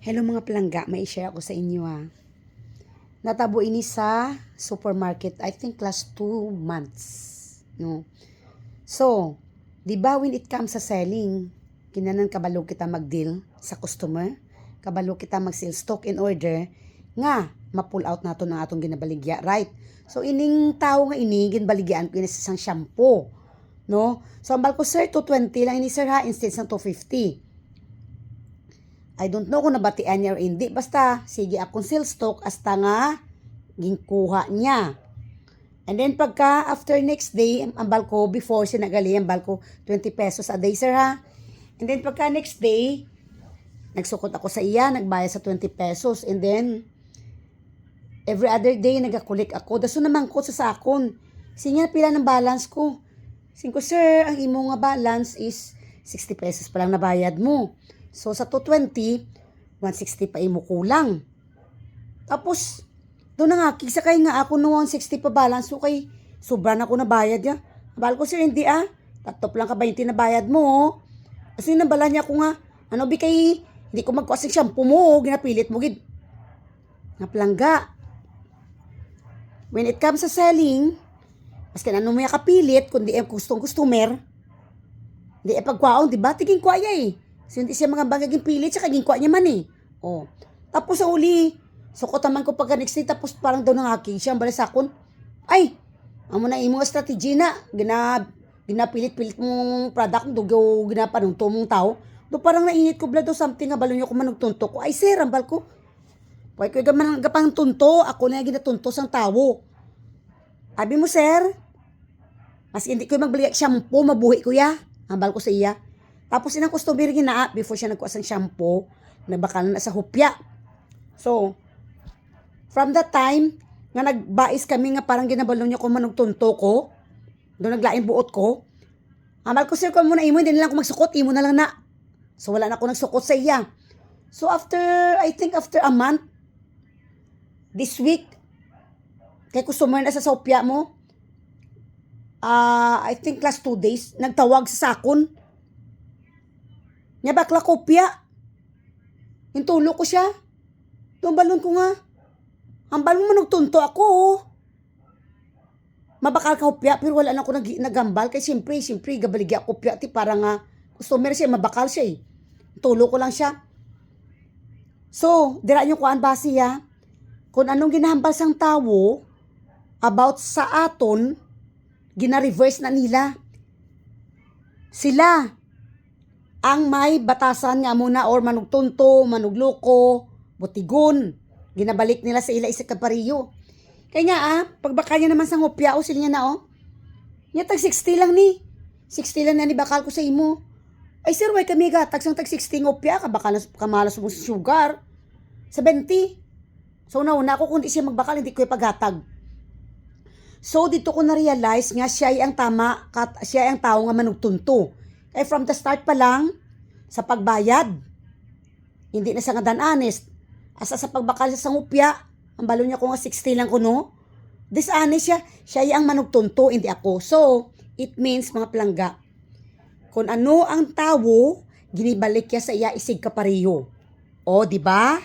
Hello mga palangga, may share ako sa inyo ha. Natabo ini sa supermarket, I think last two months. No? So, di ba when it comes sa selling, kinanan kabalo kita mag-deal sa customer, kabalo kita mag-sell stock in order, nga, ma-pull out nato ng atong ginabaligya, right? So, ining tao nga ini, ginbaligyan ko ini sa isang shampoo. No? So, ang balko, sir, 220 lang ini, sir, ha, instead ng 250. I don't know kung nabatian niya or hindi. Basta, sige akong sell stock hasta nga ginkuha niya. And then pagka after next day, ang balko before sinagali ang balko 20 pesos a day sir ha. And then pagka next day, nagsukot ako sa iya, nagbayad sa 20 pesos. And then every other day nagakulik ako. Daso naman ko sa sakon. Sinya pila ng balance ko. Singko sir, ang imo nga balance is 60 pesos pa lang nabayad mo. So sa 220, 160 pa imo kulang. Tapos, doon na nga, kisa kay nga ako no 160 pa balance. So kay, sobra na ako na bayad ya. Abal ko sir, hindi ah. Tatop lang ka 20 na bayad mo. oh. Kasi nabala niya ko nga, ano bi kay, hindi ko magkuha sa shampoo mo, oh. ginapilit mo gid. Nga plangga. When it comes sa selling, mas ano mo yung kapilit, kundi ang gustong customer, hindi e pagkwaon, di ba? Tiging kwaya eh. So, hindi siya mga bagaging pilit, sa kaging kwa niya man eh. Oh. Tapos sa uli, sukot naman ko pagka next day, tapos parang daw nangaki siya, ang balasakon. Ay, amo na imong strategy na, gina, ginapilit-pilit mong product, dugaw ginapanunto mong tao. Do parang nainit ko bla do something nga balon niyo ko manugtunto ko. Ay sir, ang bal ko. Pwede ko gaman gapang tunto, ako na ginatunto sang tao. Abi mo sir, mas hindi ko magbalik shampoo, mabuhi ko ya. Hambal ko sa iya. Tapos inang customer gina before siya nagkuha sang shampoo, nabakal na sa hupya. So, from that time, nga nagbais kami nga parang ginabalong niya kung manugtunto ko, doon naglain buot ko, Amal ko sir, kung muna imo, hindi na lang ako magsukot, imo na lang na. So, wala na ako nagsukot sa iya. So, after, I think after a month, this week, kay customer na sa sopya mo, ah I think last two days, nagtawag sa sakon. Nya bakla kopya. Hintulo ko siya. Tumbalon ko nga. Balon mo nagtunto ako. oh. Mabakal ka kopya, pero wala na ako nag nagambal. Kaya siyempre, siyempre, gabaligya kopya. Ti para nga, customer siya, mabakal siya eh. Tulo ko lang siya. So, dira nyo kuan ba siya? Kung anong ginahambal sang tawo about sa aton, gina-reverse na nila. Sila ang may batasan nga muna or manugtunto, manugloko, butigon. Ginabalik nila sa ila isa kapariyo. Kaya nga ah, pagbaka niya naman sa hopya o sila niya na oh. Nya tag 60 lang ni. 60 lang na ni bakal ko sa imo. Ay sir, why kami gatag sang tag 60 ngopya ka baka nas kamalas mo sa sugar. 70. So nauna ako kung di siya magbakal hindi ko ipaghatag. So dito ko na-realize nga siya ay ang tama, kat, siya ay ang tao nga manugtunto. Kaya from the start pa lang, sa pagbayad, hindi na sa nga dan honest. Asa sa pagbakal sa sangupya, ang balo niya ko nga 60 lang kuno. Dishonest siya, siya ang manugtunto, hindi ako. So, it means mga plangga, kung ano ang tao, ginibalik niya sa iya isig kapariyo. O, di ba?